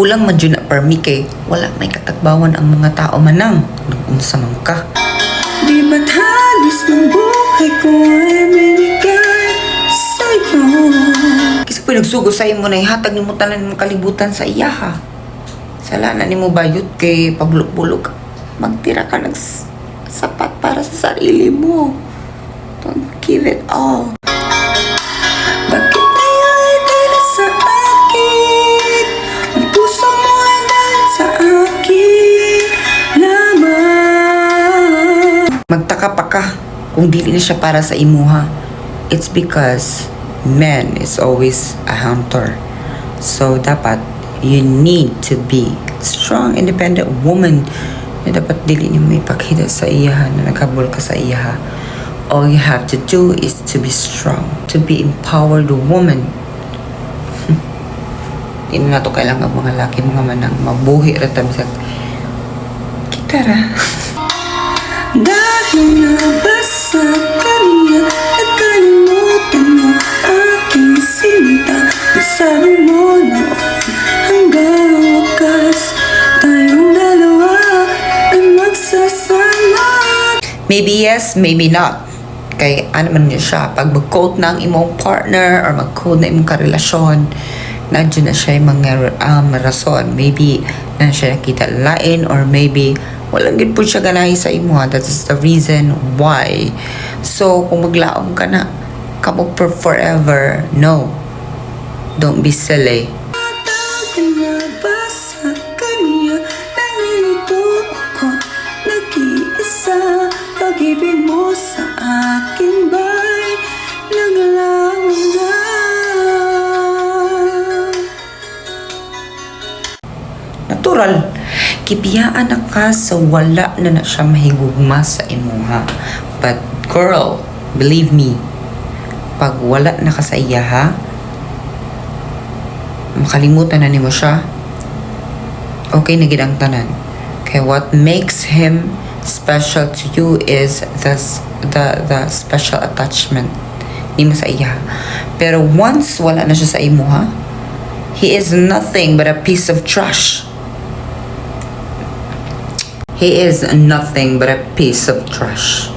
kulang man dyan na permi kay wala may katagbawan ang mga tao manang nung unsa man ka. Di ba't halos ng buhay ko ay binigay sa'yo Kasi po nagsugo sa imo na ihatag ni mo tanan mong kalibutan sa iya ha. Sala na ni mo bayot kay pagbulok-bulok. Magtira ka ng sapat para sa sarili mo. Don't give it all. Magtaka pa ka kung dili na siya para sa imuha. It's because man is always a hunter. So, dapat you need to be strong, independent woman na dapat dili ni mo ipakita sa iya na naghabol ka sa iya. All you have to do is to be strong, to be empowered woman. Hindi na to kailangan mga laki, mga manang mabuhi rata bisag kita ra. Dahil nga ba sa kanya Nakalimutan mo aking sinta Nasabi na hanggang wakas Tayong dalawa ay magsasama Maybe yes, maybe not. Kay ano man niya siya, pag mag-quote na ang imong partner or mag-quote na imong karelasyon, nandiyan na siya yung mga um, rason. Maybe na siya nakita lain or maybe walang gid po siya ganahi sa imo. ha. That is the reason why. So, kung maglaom ka na, kamo for forever, no. Don't be silly. Pag-ibig mo sa akin ba'y na Natural. Kibiyaan na ka sa wala na na siya mahigugma sa imuha. But girl, believe me, pag wala na ka sa iya ha, makalimutan na nimo siya, okay na gid ang tanan. Kaya what makes him special to you is the, the, the special attachment nimo sa iya. Pero once wala na siya sa imuha, he is nothing but a piece of trash. He is nothing but a piece of trash.